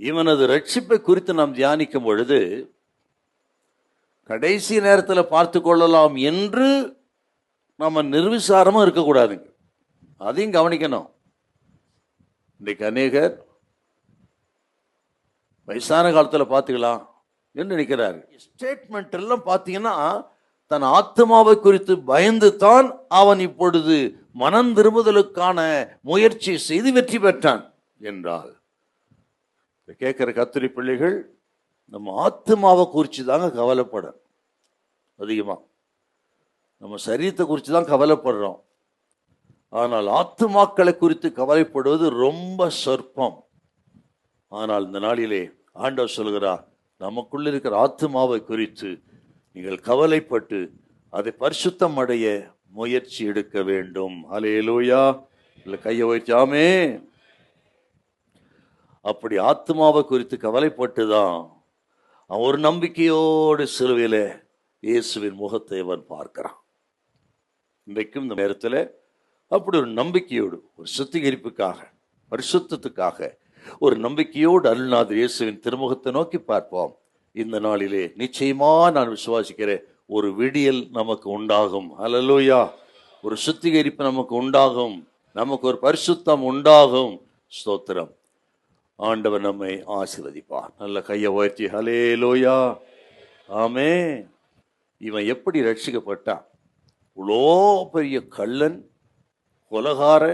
இவனது ரட்சிப்பை குறித்து நாம் தியானிக்கும் பொழுது கடைசி நேரத்தில் பார்த்து கொள்ளலாம் என்று நம்ம நிர்விசாரமும் இருக்கக்கூடாதுங்க. அதையும் கவனிக்கணும். இன்றைக்கு அநேகர் வயசான காலத்தில் பார்த்துக்கலாம் என்று நினைக்கிறார். ஸ்டேட்மெண்ட் எல்லாம் பார்த்தீங்கன்னா தன் ஆத்மாவை குறித்து பயந்து தான் அவன் இப்பொழுது மனம் திரும்புதலுக்கான முயற்சி செய்து வெற்றி பெற்றான். என்றால் கேட்குற கத்திரி பிள்ளைகள் நம்ம ஆத்மாவை குறித்து தாங்க கவலைப்படும் அதிகமாக நம்ம சரீரத்தை குறித்து தான் கவலைப்படுறோம். ஆனால் ஆத்துமாக்களை குறித்து கவலைப்படுவது ரொம்ப சொற்பம் ஆனால் இந்த நாளிலே ஆண்டவர் சொல்கிறார் நமக்குள்ள இருக்கிற ஆத்மாவை குறித்து நீங்கள் கவலைப்பட்டு அதை பரிசுத்தம் அடைய முயற்சி எடுக்க வேண்டும். அலேலூயா இல்லை கையை வைச்சாமே அப்படி ஆத்மாவை குறித்து கவலைப்பட்டு தான் அவன் ஒரு நம்பிக்கையோடு சிலுவையில் இயேசுவின் முகத்தை அவன் பார்க்கிறான். இன்றைக்கும் இந்த நேரத்தில் அப்படி ஒரு நம்பிக்கையோடு ஒரு சுத்திகரிப்புக்காக பரிசுத்தத்துக்காக ஒரு நம்பிக்கையோடு அருள்நாதர் இயேசுவின் திருமுகத்தை நோக்கி பார்ப்போம். இந்த நாளிலே நிச்சயமாக நான் விசுவாசிக்கிறேன் ஒரு விடியல் நமக்கு உண்டாகும். அல்லலூயா ஒரு சுத்திகரிப்பு நமக்கு உண்டாகும். நமக்கு ஒரு பரிசுத்தம் உண்டாகும். ஸ்தோத்திரம். ஆண்டவர் நம்மை ஆசிர்வதிப்பார். நல்ல கையை உயர்த்தி ஹலே லோயா ஆமே இவன் எப்படி ரட்சிக்கப்பட்டான்? இவ்வளோ பெரிய கள்ளன் கொலகார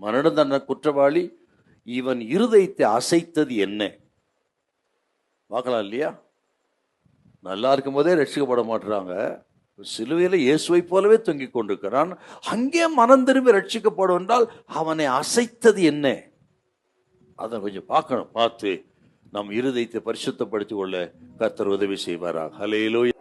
மரண தண்டனை குற்றவாளி இவன் இருதயத்தை அசைத்தது என்ன? பார்க்கலாம் இல்லையா? நல்லா இருக்கும் போதே ரட்சிக்கப்பட மாட்டுறாங்க சிலுவையில் இயேசுவை போலவே தொங்கிக் கொண்டிருக்கிறான். அங்கே மனம் திரும்பி ரட்சிக்கப்படும் என்றால் அவனை அசைத்தது என்ன? அதை கொஞ்சம் பார்க்கணும். பார்த்து நம் இருதயத்தை பரிசுத்தப்படுத்திக் கொள்ள கர்த்தர் உதவி செய்வாராக. ஹலேலூயா